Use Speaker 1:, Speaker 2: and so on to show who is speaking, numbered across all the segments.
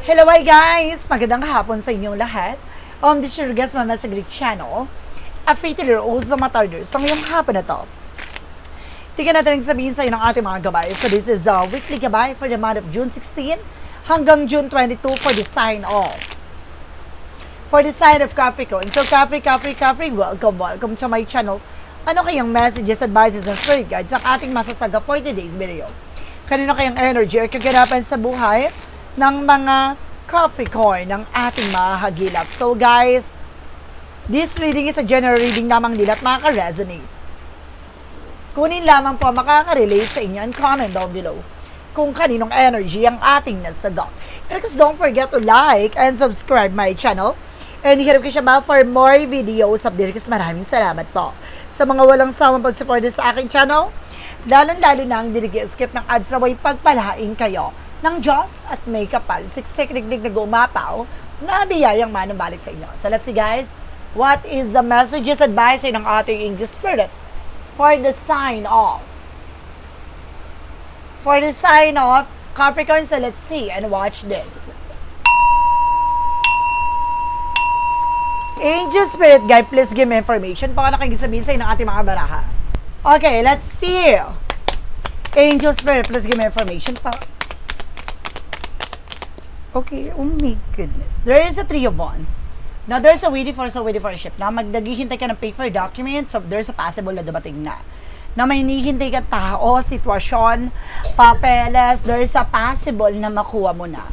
Speaker 1: Hello, hi guys! Magandang hapon sa inyong lahat. Is your guest, Mama Saglit Channel. A fatal rules sa Matarder. So, ngayong hapon na to, tingnan natin ang sabihin sa inyo ng ating mga gabay. So, this is a weekly gabay for the month of June 16 hanggang June 22 for the sign of for the sign of Capricorn. So, Capri, Capri, Capri, welcome, welcome to my channel. Ano kayang messages, advices, and spirit guides ang ating masasaga for today's video? Kanino kayang energy or kaganapan sa buhay ng mga Capricorn ng ating mga hagilap? So, guys, this reading is a general reading lamang din at makaka-resonate. Kunin lamang po makaka-relate sa inyo and comment down below kung kaninong energy ang ating nasagot. Of course, don't forget to like and subscribe my channel. And hirap ko siya ba for more videos update kasi maraming salamat po sa mga walang sawang pag-support sa aking channel. Lalo-lalo na ang dinigi-skip ng ads na way pagpalain kayo ng Diyos at may kapal, siksik digdig na gumapaw na biyayang manubalik sa inyo. So let's see guys, what is the messages advice ng ating English Spirit for the sign of for the sign of Capricorn. So let's see and watch this. Angel Spirit Guide, please give me information. Baka nakikisabihin sa ng ating mga baraha. Okay, let's see. Angel Spirit, please give me information pa. Okay, oh my goodness. There is a three of wands. Now, there's a waiting for a waiting for a ship. Na magdaghihintay ka ng paper documents, so there's a possible na dumating na. Na may hinihintay ka tao, sitwasyon, papeles, there's a possible na makuha mo na.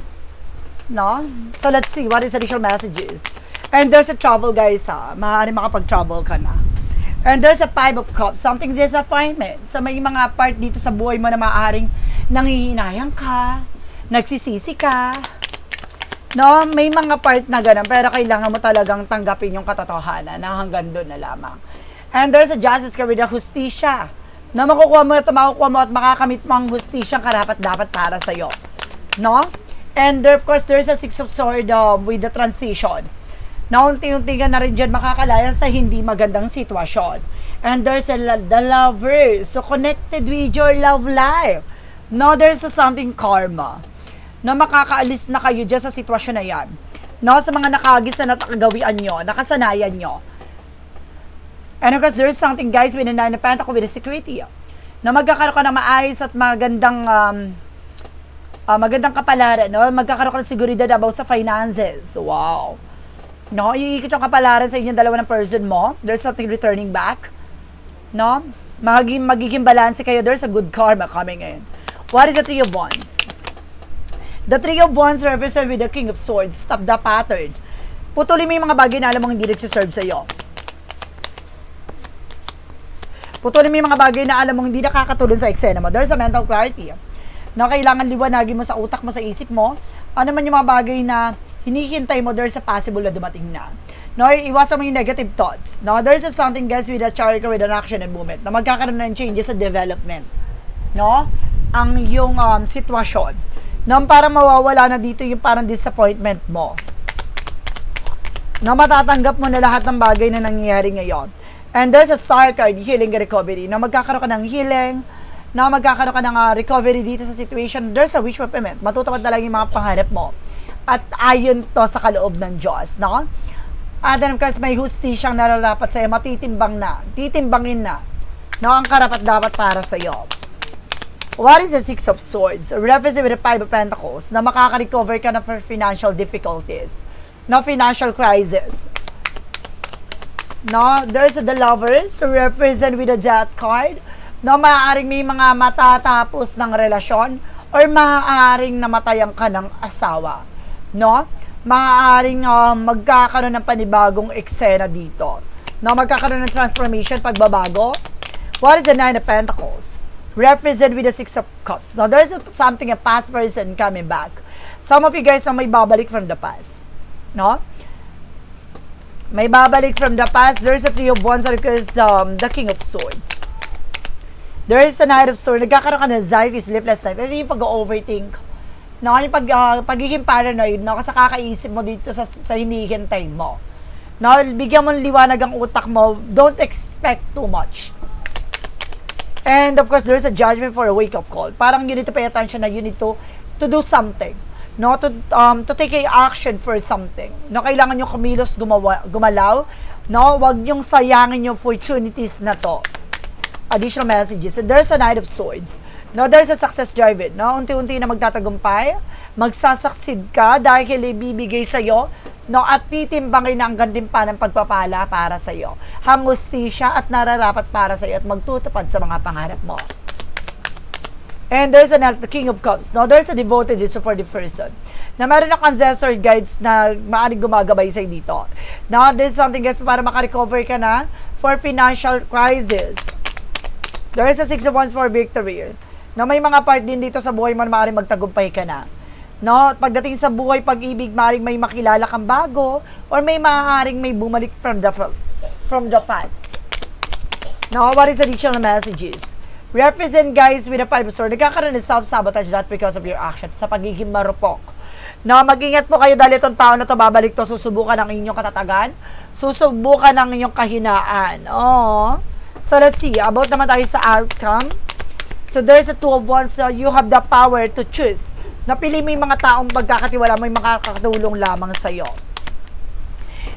Speaker 1: No? So, let's see what is additional messages. And there's a trouble, guys, ha. Maaari makapag-trouble ka na. And there's a five of cups, something disappointment. Sa may mga part dito sa buhay mo na maaaring nangihinayang ka, nagsisisi ka, No, may mga part na ganun, pero kailangan mo talagang tanggapin yung katotohanan na hanggang doon na lamang. And there's a justice ka with a hustisya na makukuha mo at makukuha mo at makakamit mo ang hustisyang karapat dapat para sa'yo. No? And there, of course, there's a six of sword um, with the transition. Na unti-unti ka na rin dyan makakalaya sa hindi magandang sitwasyon. And there's a, the lovers, so connected with your love life. No, there's a something karma na makakaalis na kayo dyan sa sitwasyon na yan. No, sa mga nakagis na nakagawian nyo, nakasanayan nyo. And of course, there is something guys with the nine of pentacles with the security. Na magkakaroon ka ng maayos at magandang um, ah, magandang kapalaran, no? Magkakaroon ka ng seguridad about sa finances. Wow. No, iikot yung kapalaran sa inyong dalawa ng person mo. There's something returning back. No? Magiging, magiging balance kayo. There's a good karma coming in. What is the Three of Wands? The Three of Wands represent with the King of Swords. Stop the pattern. Putulin mo yung mga bagay na alam mong hindi nagsiserve sa'yo. Putulin mo yung mga bagay na alam mong hindi nakakatulong sa eksena mo. There's a mental clarity. Na kailangan liwanagin mo sa utak mo, sa isip mo. Ano man yung mga bagay na hinihintay mo, there's a possible na dumating na. No, iwasan mo yung negative thoughts. No, there's a something guys with a chart with an action and movement na magkakaroon ng changes sa development. No? Ang yung um, sitwasyon. No, parang mawawala na dito yung parang disappointment mo. No, matatanggap mo na lahat ng bagay na nangyayari ngayon. And there's a star card, healing recovery, na magkakaroon ka ng healing, na magkakaroon ka ng uh, recovery dito sa situation. There's a wish fulfillment. Matutupad na lang yung mga pangarap mo. At ayon to sa kaloob ng Diyos, no? At then, of course, may hustisyang nararapat sa'yo, matitimbang na, titimbangin na, no, ang karapat dapat para sa'yo. What is the Six of Swords? Represent with the Five of Pentacles na makaka-recover ka na for financial difficulties. No financial crisis. No, there's the lovers represent with the death card. No, maaaring may mga matatapos ng relasyon or maaaring namatayan ka ng asawa. No? Maaaring uh, magkakaroon ng panibagong eksena dito. No, magkakaroon ng transformation, pagbabago. What is the Nine of Pentacles? Represent with the Six of Cups. Now, there's something, a past person coming back. Some of you guys na may babalik from the past. No? May babalik from the past. There's a Three of Wands because um, the King of Swords. There is a Knight of Swords. Nagkakaroon ka ng anxiety, sleepless night. Ito yung pag-overthink. No, yung pag, uh, pagiging paranoid, no, kasi kakaisip mo dito sa, sa hinihintay mo. No, bigyan mo liwanag ang utak mo. Don't expect too much. And of course, there's a judgment for a wake-up call. Parang you need to pay attention na you need to, to do something. no? To um to take a action for something no? Kailangan yung kumilos gumawa, gumalaw no? Wag yung sayangin yung opportunities na to. Additional messages. And there's a knight of swords no there's a success driven no unti-unti na magtatagumpay magsasucceed ka dahil ibibigay sa iyo no at titimbangin na ang gantimpalang pagpapala para sa iyo hamostisya at nararapat para sa iyo at magtutupad sa mga pangarap mo And there's an the King of Cups. No, there's a devoted and supportive person. Na meron ng ancestor guides na maaaring gumagabay sa dito. Now, there's something guys para makarecover ka na for financial crisis. There is a Six of Wands for victory. Na may mga part din dito sa buhay mo na maaaring magtagumpay ka na. No, pagdating sa buhay pag-ibig, maaaring may makilala kang bago or may maaaring may bumalik from the from the past. Now, what is additional messages? Represent guys with a five of swords. Nagkakaroon ng self-sabotage not because of your action sa pagiging marupok. Na mag-ingat po kayo dahil itong tao na to babalik to, susubukan ng inyong katatagan, susubukan ng inyong kahinaan. Oh. So let's see, about naman tayo sa outcome. So there's a two of wands, so you have the power to choose. Napili mo yung mga taong pagkakatiwala mo yung makakatulong lamang sa'yo.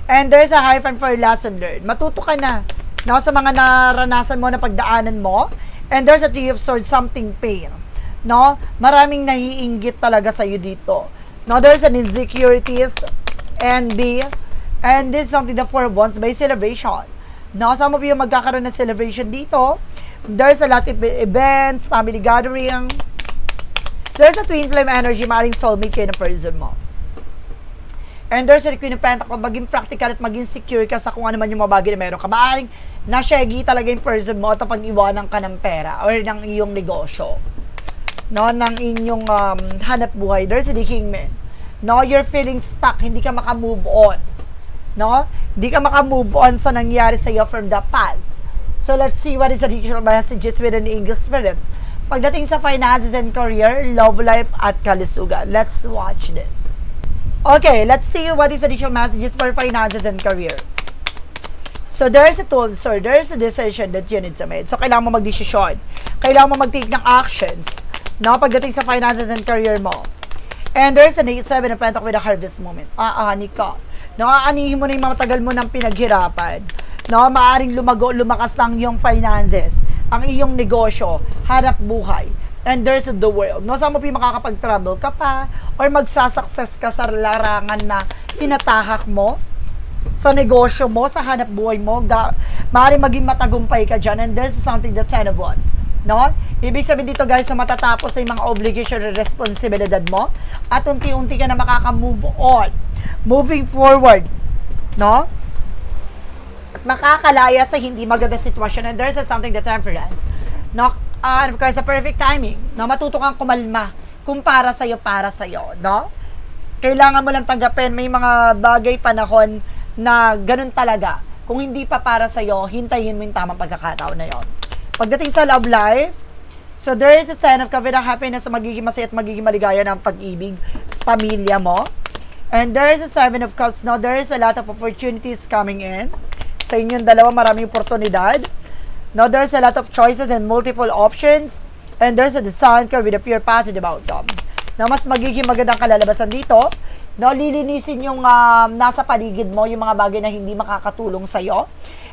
Speaker 1: And there's a hyphen for lesson learned. Matuto ka na no, sa mga naranasan mo na pagdaanan mo. And there's a three of swords, something pain. No? Maraming naiinggit talaga sa iyo dito. No, there's an insecurities B. And this is something the four of wands by celebration. No, some of you magkakaroon ng celebration dito. There's a lot of events, family gathering. There's a twin flame energy, maaaring soulmate kayo ng person mo. And there's a Queen of Pentacles, maging practical at maging secure ka sa kung ano man yung mga bagay na meron ka. Maaaring na-shaggy talaga yung person mo at pag iwanan ka ng pera or ng iyong negosyo. No, ng inyong um, hanap buhay. There's a the King Man. No, you're feeling stuck, hindi ka maka-move on. No? Hindi ka maka-move on sa nangyari sa iyo from the past. So let's see what is additional messages with an English spirit. Pagdating sa finances and career, love life at kalusugan. Let's watch this. Okay, let's see what is additional messages for finances and career. So there's a tool, sir. There's a decision that you need to make. So kailangan mo mag-desisyon. Kailangan mo mag-take ng actions. No, pagdating sa finances and career mo. And there's an 8-7 of Pentacle with a harvest moment. Aani ka. No, aanihin mo na yung matagal mo ng pinaghirapan. No, maaring lumago, lumakas lang yung finances. Ang iyong negosyo, harap buhay and there's the world. No, saan mo pa makakapag-travel ka pa or magsasucess ka sa larangan na tinatahak mo sa negosyo mo, sa hanap buhay mo, ga, maaari maging matagumpay ka dyan and this is something that Ten of Wands. No? Ibig sabihin dito guys na matatapos na yung mga obligation and responsibilidad mo at unti-unti ka na makaka-move on. Moving forward. No? Makakalaya sa hindi maganda sitwasyon and there's a something that temperance. No? uh, of course, sa perfect timing, no? matuto kang kumalma kung para sa'yo, para sa'yo, no? Kailangan mo lang tanggapin, may mga bagay panahon na ganun talaga. Kung hindi pa para sa'yo, hintayin mo yung tamang pagkakataon na yon. Pagdating sa love life, so there is a sign of confident happiness sa magiging masaya at magiging maligaya ng pag-ibig, pamilya mo. And there is a seven of cups. Now, there is a lot of opportunities coming in. Sa inyong dalawa, maraming oportunidad Now, there's a lot of choices and multiple options. And there's a design curve with a pure positive outcome. Na mas magiging magandang kalalabasan dito. No, lilinisin yung um, nasa paligid mo, yung mga bagay na hindi makakatulong sa'yo.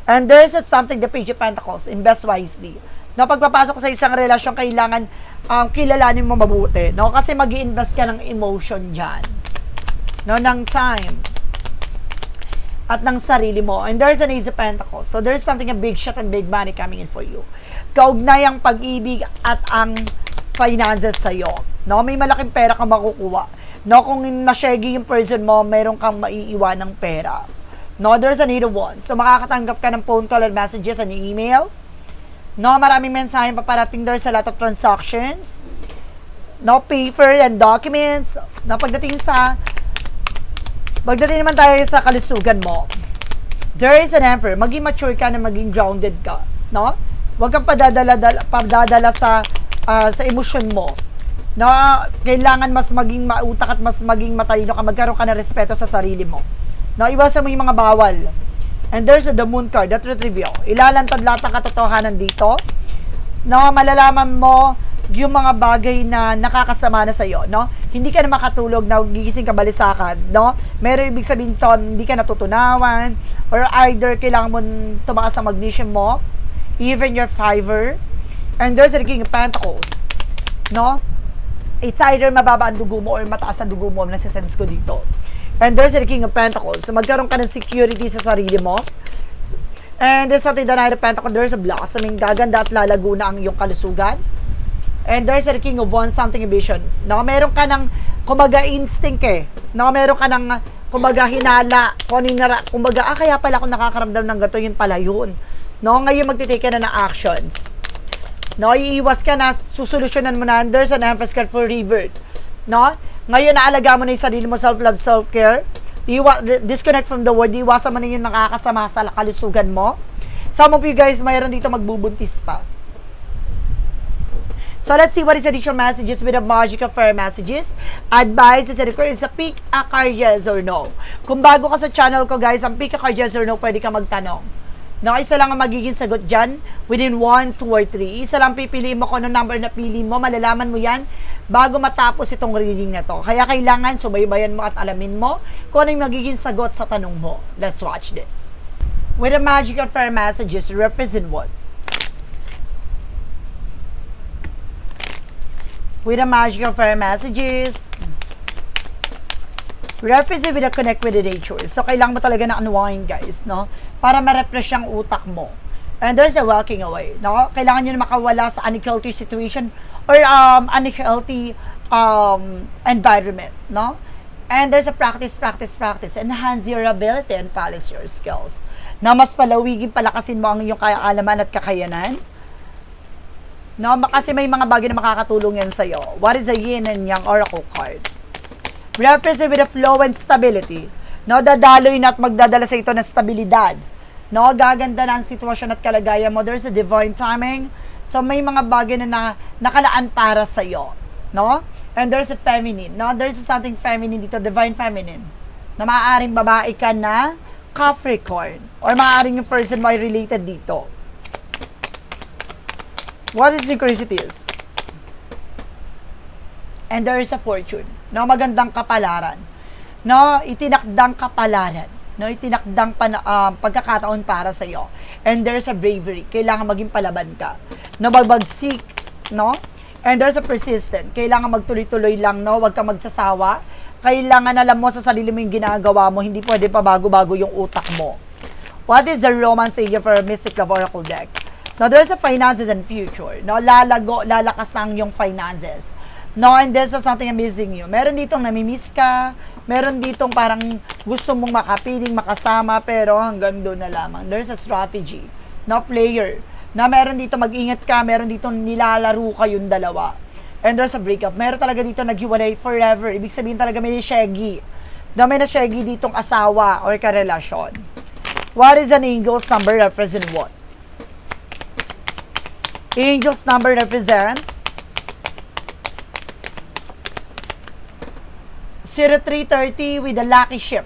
Speaker 1: And there's something, the Page of Pentacles, invest wisely. No, pagpapasok sa isang relasyon, kailangan um, kilalanin mo mabuti. No, kasi mag invest ka ng emotion dyan. No, ng time at ng sarili mo. And there's an Ace of Pentacles. So there's something, a big shot and big money coming in for you. Kaugnay ang pag-ibig at ang finances sa'yo. No? May malaking pera kang makukuha. No? Kung nasyegi yung person mo, meron kang maiiwan ng pera. No? There's an Eight of Wands. So makakatanggap ka ng phone call and messages and email. No? Maraming mensahe paparating. There's a lot of transactions. No? Paper and documents. No? Pagdating sa Pagdating naman tayo sa kalusugan mo, there is an emperor. Maging mature ka na maging grounded ka. No? Huwag kang padadala, padadala sa, uh, sa emosyon mo. No? Kailangan mas maging mautak at mas maging matalino ka. Magkaroon ka ng respeto sa sarili mo. No? Iwasan mo yung mga bawal. And there's the moon card, that truth reveal. Ilalantad lahat ng katotohanan dito. No, malalaman mo yung mga bagay na nakakasama na sa'yo, no? Hindi ka na makatulog na gigising ka balisakan, no? Meron ibig sabihin to, hindi ka natutunawan, or either kailangan mo tumakas ang magnesium mo, even your fiber, and there's the King of Pentacles, no? It's either mababa ang dugo mo or mataas ang dugo mo, nasa-sense ko dito. And there's the King of Pentacles, so magkaroon ka ng security sa sarili mo, And there's something that I repent ako, there's a blossoming, gaganda at lalago na ang iyong kalusugan. And there's a king of one something vision. No, meron ka ng kumbaga instinct eh. No, meron ka ng kumbaga hinala, kuninara, kumbaga ah kaya pala ako nakakaramdam ng ganito, yun pala yun. No, ngayon magtitake ka na ng actions. No, iiwas ka na, susolusyonan mo na, there's an emphasis card for revert. No, ngayon naalaga mo na yung sarili mo, self-love, self-care. Iwa, disconnect from the world, iwasan mo na yung nakakasama sa kalusugan mo. Some of you guys, mayroon dito magbubuntis pa. So let's see what is additional messages with the magic of fair messages. Advice is required is a pick a card yes or no. Kung bago ka sa channel ko guys, ang pick a card yes or no, pwede ka magtanong. No, isa lang ang magiging sagot dyan within 1, 2, or 3. Isa lang pipiliin mo kung ano number na pili mo. Malalaman mo yan bago matapos itong reading na to. Kaya kailangan subaybayan mo at alamin mo kung ano yung magiging sagot sa tanong mo. Let's watch this. With the magic of fair messages, represent what? With the magic of fair messages. Represent with a connect with the nature. So, kailangan mo talaga na unwind, guys, no? Para ma-refresh ang utak mo. And there's a walking away, no? Kailangan nyo na makawala sa unhealthy situation or um, unhealthy um, environment, no? And there's a practice, practice, practice. Enhance your ability and polish your skills. Na mas palawigin, palakasin mo ang iyong kaalaman at kakayanan No, kasi may mga bagay na makakatulong yan sa'yo. What is the yin and yang oracle card? Represent with a flow and stability. No, dadaloy na at magdadala sa ito ng stabilidad. No, gaganda na ang sitwasyon at kalagayan mo. There's a divine timing. So, may mga bagay na, na nakalaan para sa'yo. No? And there's a feminine. No? There's something feminine dito, divine feminine. Na maaaring babae ka na Capricorn. Or maaaring yung person mo ay related dito. What is synchronicities? And there is a fortune. No, magandang kapalaran. No, itinakdang kapalaran. No, itinakdang pan, um, pagkakataon para sa iyo. And there's a bravery. Kailangan maging palaban ka. No, magbagsik, no? And there's a persistent. Kailangan magtuloy-tuloy lang, no? Huwag kang magsasawa. Kailangan alam mo sa sarili mo yung ginagawa mo. Hindi pwede pa bago-bago yung utak mo. What is the romance savior for a Mystic Love Oracle deck? Now, there's a finances and future. No, lalago, lalakas ang yung finances. No, and there's something amazing you. Meron ditong namimiss ka, meron ditong parang gusto mong makapiling, makasama, pero hanggang doon na lamang. There's a strategy. No, player. Na meron dito mag-ingat ka, meron dito nilalaro kayong dalawa. And there's a breakup. Meron talaga dito naghiwalay forever. Ibig sabihin talaga may shaggy. Na may na shaggy ditong asawa or karelasyon. What is an angel's number represent what? Angel's number represent 0330 with a lucky ship.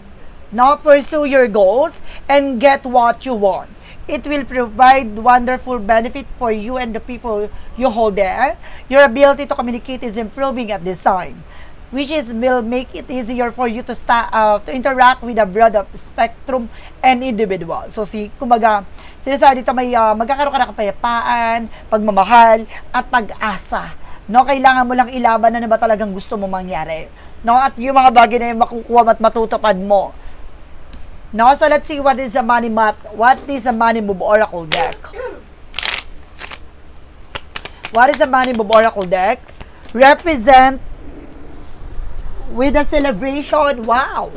Speaker 1: Now pursue your goals and get what you want. It will provide wonderful benefit for you and the people you hold there. Your ability to communicate is improving at this time, which is will make it easier for you to start uh, to interact with a broad spectrum and individual. So si kumbaga sinasabi dito may uh, magkakaroon ka ng kapayapaan, pagmamahal at pag-asa. No, kailangan mo lang ilaban na na ba talagang gusto mo mangyari. No, at yung mga bagay na yung makukuha at matutupad mo. No, so let's see what is a money mat, what is a money move oracle deck. What is a money move oracle deck? Represent with a celebration. Wow.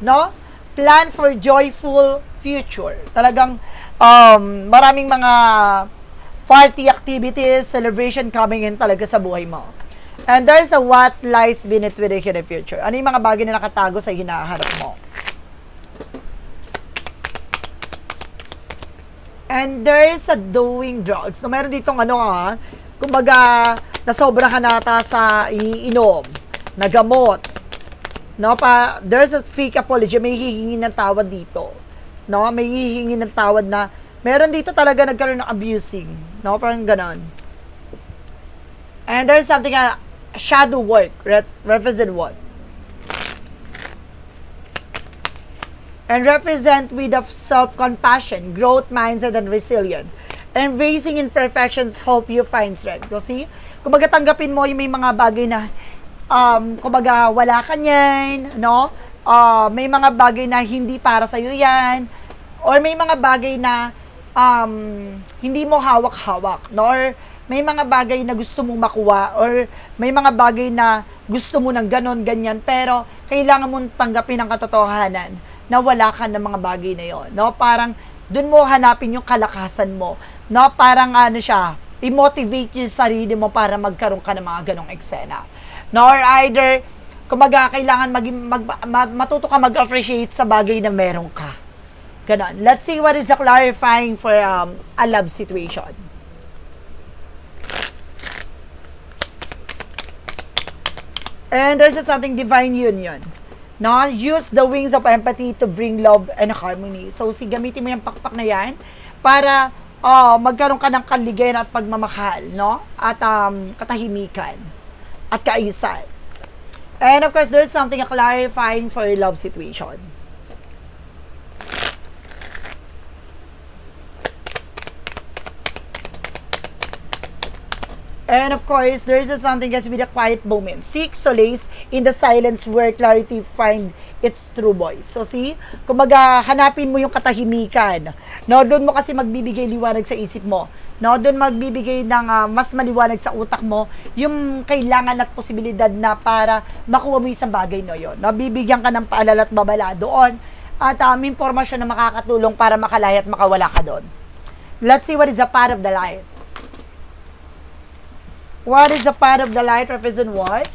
Speaker 1: No? Plan for joyful future. Talagang um, maraming mga party activities, celebration coming in talaga sa buhay mo. And there's a what lies beneath with in the future. Ano yung mga bagay na nakatago sa hinaharap mo? And there's a doing drugs. No, meron ditong ano ah, kumbaga, nasobra ka nata sa iinom, na gamot. No, pa, there's a fake apology, may hihingi ng tawad dito. No, may hihingi ng tawad na, meron dito talaga nagkaroon ng abusing. No, parang ganon. And there's something, uh, shadow work, re- represent what? and represent with of self-compassion, growth mindset, and resilience. Embracing imperfections help you find strength. So, see? Kumbaga tanggapin mo yung may mga bagay na um, kumbaga wala ka niyan, no? Uh, may mga bagay na hindi para sa iyo yan. Or may mga bagay na um, hindi mo hawak-hawak. No? Or may mga bagay na gusto mong makuha. Or may mga bagay na gusto mo ng ganon, ganyan. Pero kailangan mong tanggapin ang katotohanan na wala ka ng mga bagay na yon. No? Parang dun mo hanapin yung kalakasan mo. No? Parang ano siya, i-motivate yung sarili mo para magkaroon ka ng mga ganong eksena. No? Or either, kumbaga, kailangan maging, mag, ma- matuto ka mag-appreciate sa bagay na meron ka. Ganon. Let's see what is the clarifying for um, a love situation. And there's a something divine union. No? Use the wings of empathy to bring love and harmony. So, si gamitin mo yung pakpak na yan para uh, magkaroon ka ng kaligayan at pagmamahal, no? At um, katahimikan at kaayusan. And of course, there's something clarifying for your love situation. And of course, there is something just with a quiet moment. Seek solace in the silence where clarity find its true voice. So see, kumaga hanapin mo yung katahimikan. No, doon mo kasi magbibigay liwanag sa isip mo. No, doon magbibigay ng ah, mas maliwanag sa utak mo yung kailangan at posibilidad na para makuha mo yung isang bagay no yon. No, bibigyan ka ng paalala at babala doon at um, impormasyon na makakatulong para makalaya at makawala ka doon. Let's see what is the part of the light. What is the part of the light represent what?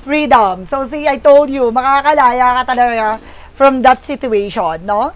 Speaker 1: Freedom. So see, I told you, makakalaya ka talaga from that situation, no?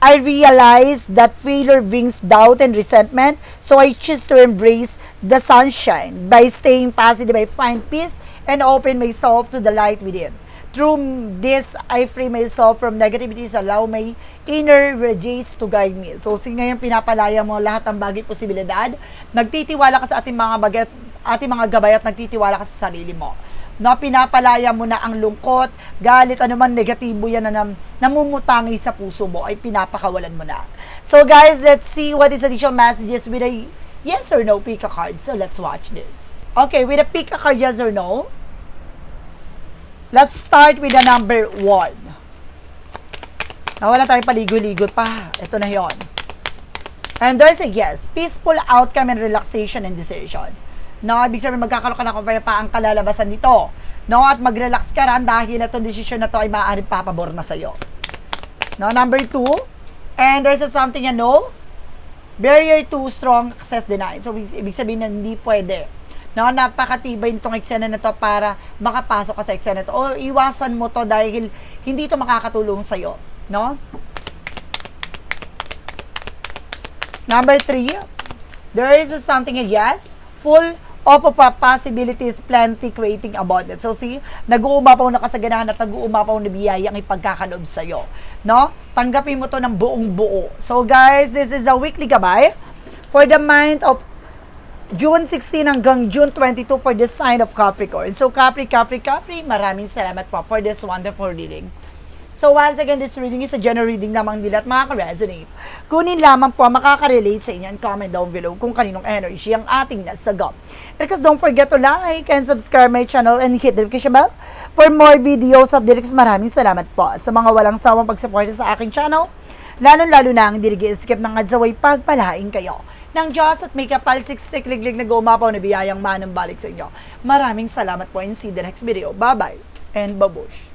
Speaker 1: I realize that failure brings doubt and resentment, so I choose to embrace the sunshine. By staying positive, I find peace and open myself to the light within. Through this, I free myself from negativities, allow my inner rays to guide me. So, sige ngayon pinapalaya mo lahat ng bagay posibilidad. Nagtitiwala ka sa ating mga bagay, ating mga gabay at nagtitiwala ka sa sarili mo. No, pinapalaya mo na ang lungkot, galit, anuman negatibo yan na nam, namumutangi sa puso mo, ay pinapakawalan mo na. So guys, let's see what is additional messages with a yes or no pick a card. So let's watch this. Okay, with a pick a card yes or no, let's start with the number one. Nawala tayo paligo-ligo pa. Ito na yon. And there's a yes, peaceful outcome and relaxation and decision. No, ibig sabihin magkakaroon ka ng kapayapaang kalalabasan nito. No, at mag-relax ka rin dahil itong desisyon na to ay maaaring papabor na sa'yo. No, number two, and there's a something na no, barrier to strong access denied. So, ibig sabihin na hindi pwede. No, napakatibay nitong eksena na to para makapasok ka sa eksena na to. O iwasan mo to dahil hindi to makakatulong sa'yo. No? Number three, there is something a yes, full of possibilities, plenty, creating abundance. So see, nag-uumapaw na kasaganahan at nag-uumapaw na biyaya ang ipagkakaloob sa'yo. No? Tanggapin mo to ng buong buo. So guys, this is a weekly gabay for the mind of June 16 hanggang June 22 for the sign of Capricorn. So Capri, Capri, Capri, maraming salamat po for this wonderful reading. So once again, this reading is a general reading lamang nila at makaka-resonate. Kunin lamang po makaka-relate sa inyo and comment down below kung kaninong energy ang ating nasagap. Because don't forget to like and subscribe my channel and hit the notification bell for more videos updates. Maraming salamat po sa mga walang sawang pagsuporta sa aking channel. Lalo-lalo na ang dirigi skip ng adzaway pagpalain kayo ng Diyos at may kapal siksik liglig na gumapaw na biyayang manang balik sa inyo. Maraming salamat po and see the next video. Bye-bye and babush.